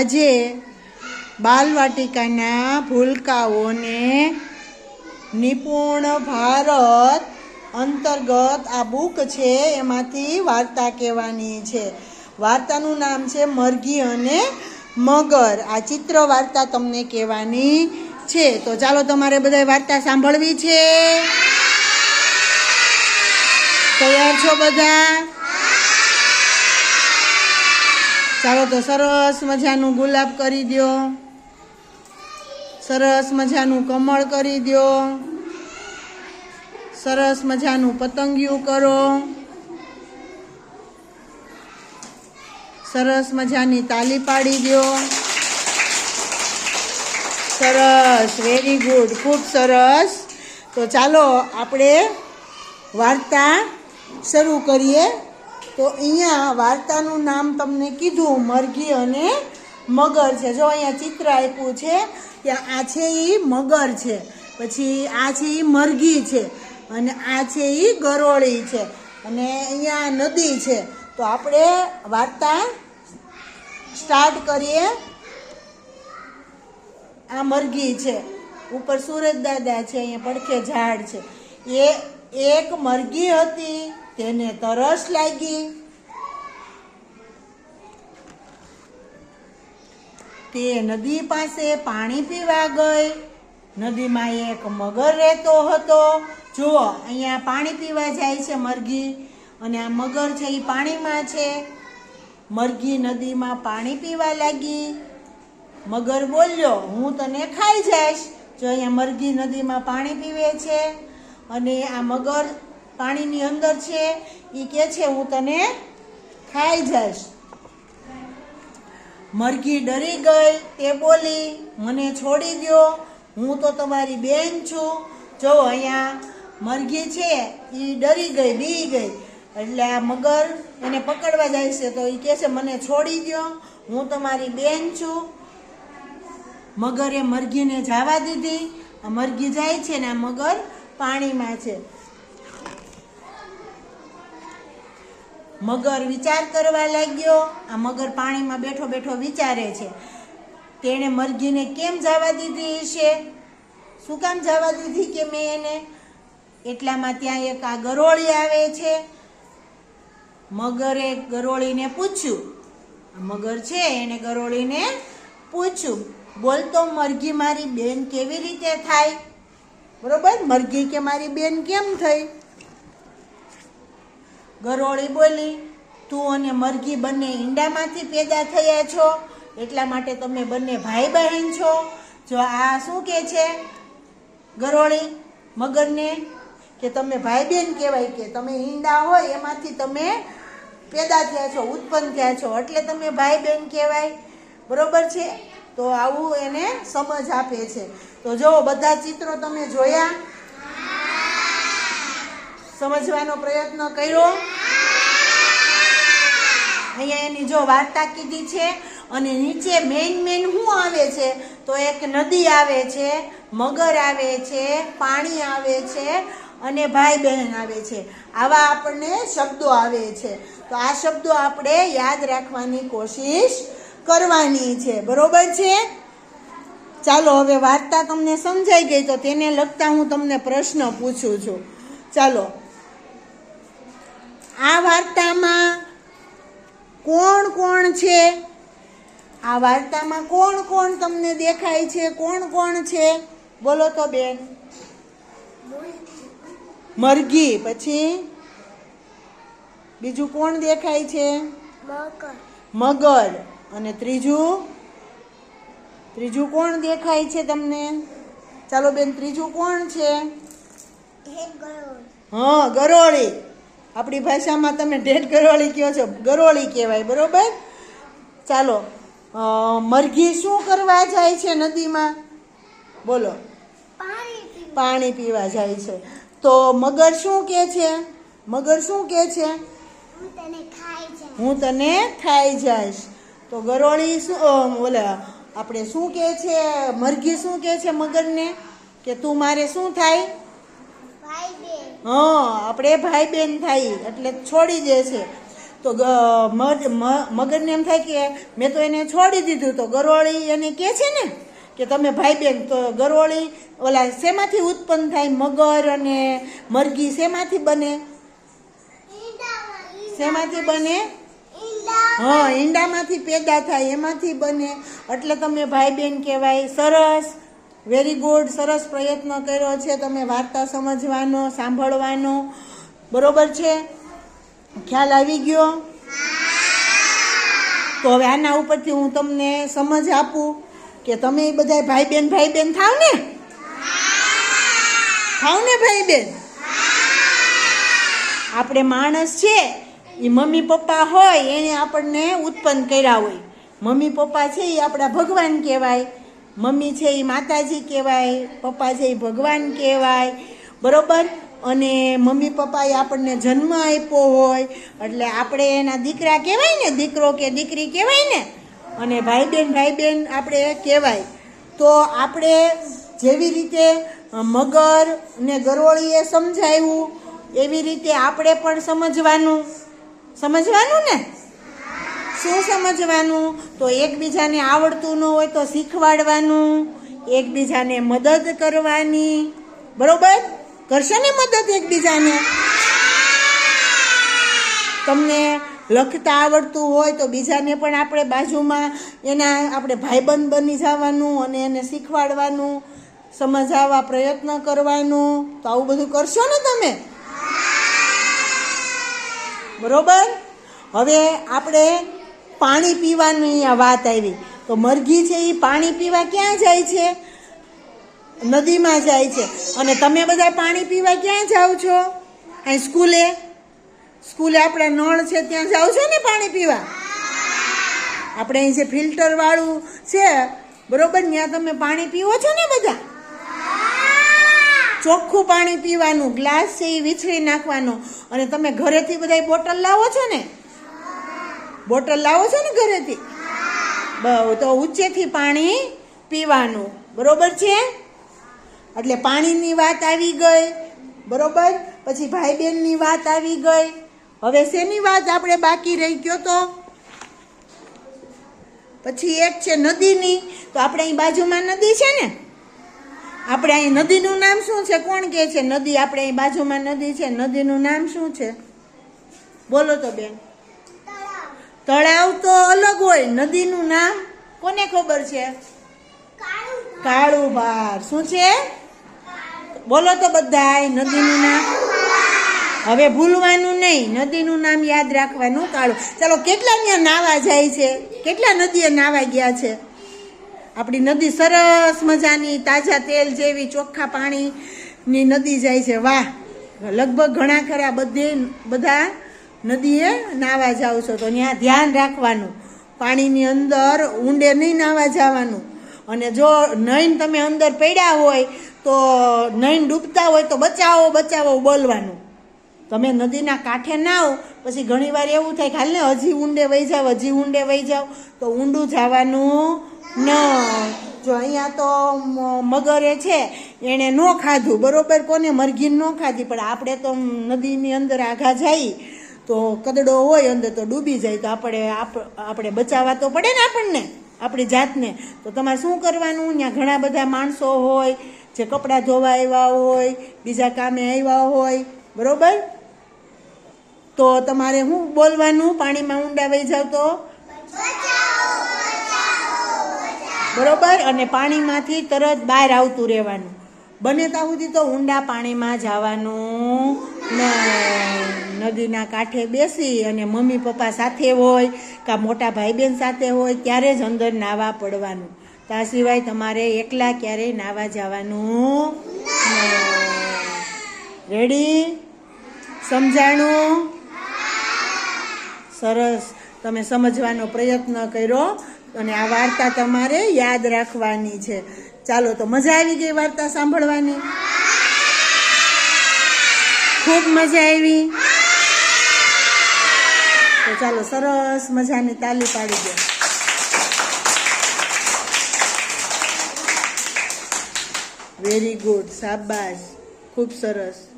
આજે બાલવાટિકાના ભૂલકાઓને નિપુણ ભારત અંતર્ગત આ બુક છે, એમાંથી વાર્તા કહેવાની છે. વાર્તાનું નામ છે, મરઘી અને મગર. આ ચિત્ર વાર્તા તમને કહેવાની છે. તો ચાલો તમારે બધા વાર્તા સાંભળવી છે. તૈયાર છો બધા? ચાલો તો સરસ મજાનું ગુલાબ કરી દો સરસ મજાનું કમળ કરી દો સરસ મજાનું પતંગિયું કરો. સરસ મજાની તાલી પાડી દો સરસ વેરી ગુડ ખૂબ સરસ. તો ચાલો આપણે વાર્તા શરૂ કરીએ. તો અહીંયા વાર્તાનું નામ તમને કીધું, મરઘી અને મગર છે. જો અહીંયા ચિત્ર આપ્યું છે ત્યાં આ છે એ મગર છે, પછી આ છે એ મરઘી છે, અને આ છે એ ગરોળી છે, અને અહીંયા નદી છે. તો આપણે વાર્તા સ્ટાર્ટ કરીએ. આ મરઘી છે. ઉપર સુરજ દાદા છે, અહીંયા પડખે ઝાડ છે. એ એક મરઘી હતી. તેને તરસ લાગી. તે નદી પાસે પાણી પીવા ગઈ. નદીમાં એક મગર રહેતો હતો. જુઓ, અહીંયા પાણી પીવા જાય છે મરઘી. અને આ મગર છે એ પાણીમાં છે. મરઘી નદીમાં પાણી પીવા લાગી. મગર બોલ્યો, હું તને ખાઈ જઈશ. જો અહીંયા મરઘી નદીમાં પાણી પીવે છે અને આ મગર પાણીની અંદર છે એ કે છે, હું તને ખાઈ જઈશ. મરઘી ડરી ગઈ, તે બોલી, મને છોડી ગયો હું તો તમારી બેન છું. જો અહીંયા મરઘી છે એ ડરી ગઈ, બી ગઈ. એટલે આ મગર એને પકડવા જાય છે, તો એ કહે છે, મને છોડી દો હું તમારી બેન છું. મગરે મરઘીને જવા દીધી. આ મરઘી જાય છે ને, આ મગર પાણીમાં છે. મગર વિચાર કરવા લાગ્યો. આ મગર પાણીમાં બેઠો બેઠો વિચારે છે. તેણે મરઘીને કેમ જવા દીધી છે શું કામ જવા દીધી કે મેં એને? એટલામાં ત્યાં એક આ ગરોળી આવે છે. મગરે ગરોળીને પૂછ્યું. મગર છે, એને ગરોળીને પૂછ્યું. બોલતો મરઘી મારી બેન કેવી રીતે થાય? બરોબર? મરઘી કે મારી બેન કેમ થઈ? ગરોળી બોલી, તું અને મરઘી બંને ઈંડામાંથી પેદા થયા છો? એટલા માટે તમે બંને ભાઈ બહેન છો? જો આ શું કે છે? ગરોળી, મગરને કે તમે ભાઈ બહેન કહેવાય કે તમે ઈંડા હોય એમાંથી તમે પેદા થયા છો, ઉત્પન્ન થયા છો, એટલે તમે ભાઈ બહેન કહેવાય. બરોબર છે? તો આવું એને સમજ આપે છે. તો જો બધા ચિત્રો તમે જોયા સમજવાનો પ્રયત્ન કર્યો. અહીંયા એની જો વાર્તા કીધી છે અને નીચે મેઇન મેઇન શું આવે છે? તો એક નદી આવે છે, મગર આવે છે, પાણી આવે છે અને ભાઈ બહેન આવે છે. આવા આપણને શબ્દો આવે છે. તો આ શબ્દો આપણે યાદ રાખવાની કોશિશ કરવાની છે. બરોબર છે? ચાલો હવે વાર્તા તમને સમજાઈ ગઈ તો તેને લગતા હું તમને પ્રશ્ન પૂછું છું. ચાલો. આ વાર્તામાં કોણ કોણ છે? આ વાર્તામાં કોણ કોણ તમને દેખાય છે? કોણ કોણ છે? બોલો તો બેન. મરઘી. પછી? બીજું કોણ દેખાય છે? મગર. અને ત્રીજું? ત્રીજું કોણ દેખાય છે તમને? ચાલો બેન ત્રીજું કોણ છે? હા ગરોળી. આપણી ભાષામાં તમે ઢેઢ ગરોળી કહો છો. ગરોળી કહેવાય, બરોબર? ચાલો મરઘી શું કરવા જાય છે નદીમાં? બોલો. પાણી પીવા જાય છે. તો મગર શું કે છે? મગર શું કે છે? હું તને ખાઈ જઈશ. તો ગરોળી શું બોલે આપણે શું કે છે? મરઘી શું કે છે મગરને? કે તું મારે શું થાય? હા, આપણે ભાઈ બેન થાય, એટલે છોડી દે છે. તો મગરને એમ થાય કે મેં તો એને છોડી દીધું. તો ગરોળી એને કહે છે ને, કે તમે ભાઈ બેન તો ગરોળી ઓલા શેમાંથી ઉત્પન્ન થાય? મગર અને મરઘી શેમાંથી બને? શેમાંથી બને? હા, ઈંડામાંથી પેદા થાય, એમાંથી બને. એટલે તમે ભાઈ બેન કહેવાય સરસ. વેરી ગુડ સરસ પ્રયત્ન કર્યો છે તમે વાર્તા સમજવાનો, સાંભળવાનો. બરોબર છે? ખ્યાલ આવી ગયો? તો હવે આના ઉપરથી હું તમને સમજ આપું કે તમે બધા ભાઈ બેન ભાઈ બેન થાવ ને? થાવ ને ભાઈ બેન આપણે માણસ છે એ મમ્મી પપ્પા હોય એણે આપણને ઉત્પન્ન કર્યા હોય. મમ્મી પપ્પા છે એ આપણા ભગવાન કહેવાય. મમ્મી છે એ માતાજી કહેવાય, પપ્પા છે એ ભગવાન કહેવાય, બરોબર? અને મમ્મી પપ્પાએ આપણને જન્મ આપ્યો હોય, એટલે આપણે એના દીકરા કહેવાય ને, દીકરો કે દીકરી કહેવાય ને, અને ભાઈ બેન ભાઈ બેન આપણે કહેવાય. તો આપણે જેવી રીતે મગર ને ગરોળીએ સમજાવ્યું એવી રીતે આપણે પણ સમજવાનું. સમજવાનું ને? શું સમજવાનું? તો એકબીજાને આવડતું ન હોય તો શીખવાડવાનું. એકબીજાને મદદ કરવાની. બરોબર? કરશે ને મદદ એકબીજાને? તમને લખતા આવડતું હોય તો બીજાને પણ આપણે બાજુમાં એના આપણે ભાઈબંધ બની જવાનું અને એને શીખવાડવાનું, સમજાવવા પ્રયત્ન કરવાનું. તો આવું બધું કરશો ને તમે? બરોબર? હવે આપણે પાણી પીવાની અહીંયા વાત આવી. તો મરઘી છે એ પાણી પીવા ક્યાં જાય છે? નદીમાં જાય છે. અને તમે બધા પાણી પીવા ક્યાં જાઓ છો? અહીં સ્કૂલે? સ્કૂલે આપણા નળ છે, ત્યાં જાઓ છો ને પાણી પીવા? આપણે અહીં જે ફિલ્ટરવાળું છે, બરોબર? ત્યાં તમે પાણી પીવો છો ને બધા? ચોખ્ખું પાણી પીવાનું, ગ્લાસ છે એ વીછળી નાખવાનો. અને તમે ઘરેથી બધા બોટલ લાવો છો ને? બોટલ લાવો છો ને ઘરેથી? બહુ, તો ઊંચેથી પાણી પીવાનું. બરોબર છે? એટલે પાણીની વાત આવી ગઈ. બરોબર? પછી ભાઈ બહેનની વાત આવી ગઈ. હવે શેની વાત આપણે બાકી રહી ગયો તો? પછી એક છે નદીની. તો આપણે અહીં બાજુમાં નદી છે ને? આપણે અહીં નદીનું નામ શું છે? કોણ કહે છે? નદી, આપણે અહીં બાજુમાં નદી છે. નદીનું નામ શું છે? બોલો તો બેન. તળાવ તો અલગ હોય, નદીનું નામ કોને ખબર છે? કાળુભાર. શું છે? બોલો તો બધાય, નદીનું નામ. હવે ભૂલવાનું નહીં, નદીનું નામ યાદ રાખવાનું કાળું. ચાલો, કેટલા ત્યાં નાવા જાય છે? કેટલા નદીએ નાવા ગયા છે? આપણી નદી સરસ મજાની, તાજા તેલ જેવી, ચોખ્ખા પાણીની નદી જાય છે. વાહ, લગભગ ઘણા ખરા બધે, બધા નદીએ નાવા જાઓ છો તો ત્યાં ધ્યાન રાખવાનું. પાણીની અંદર ઊંડે નહીં નાવા જવાનું. અને જો નૈન તમે અંદર પડ્યા હોય તો નૈન ડૂબતા હોય તો બચાવો બચાવો બોલવાનું. તમે નદીના કાંઠે નાવ પછી ઘણીવાર એવું થાય હાલ ને હજી ઊંડે વહી જાવ, હજી ઊંડે વહી જાવ, તો ઊંડું જવાનું ન. જો અહીંયા તો મગરે છે, એણે ન ખાધું. બરોબર કોને મરઘી ન ખાધી, પણ આપણે તો નદીની અંદર આઘા જઈ તો કદડો હોય અંદર તો ડૂબી જાય તો આપણે આપ- આપણે બચાવવા તો પડે ને આપણને, આપણી જાતને. તો તમારે શું કરવાનું? ત્યાં ઘણા બધા માણસો હોય, જે કપડાં ધોવા આવ્યા હોય, બીજા કામે આવ્યા હોય. બરાબર? તો તમારે શું બોલવાનું? પાણીમાં ઊંડા વહી જાવ તો? બરોબર? અને પાણીમાંથી તરત બહાર આવતું રહેવાનું. બને ત્યાં સુધી તો ઊંડા પાણીમાં જવાનું નહીં. નદીના કાંઠે બેસી અને મમ્મી પપ્પા સાથે હોય કાં મોટા ભાઈ બહેન સાથે હોય ત્યારે જ અંદર નાવા પડવાનું. ત્યાં સિવાય તમારે એકલા ક્યારેય નાવા જવાનું રેડી સમજાણું? સરસ. તમે સમજવાનો પ્રયત્ન કર્યો અને આ વાર્તા તમારે યાદ રાખવાની છે. ચાલો, તો મજા આવી ગઈ વાર્તા સાંભળવાની? ખૂબ મજા આવી. તો ચાલો સરસ મજાની તાલી પાડી દો. વેરી ગુડ સાબાશ ખૂબ સરસ.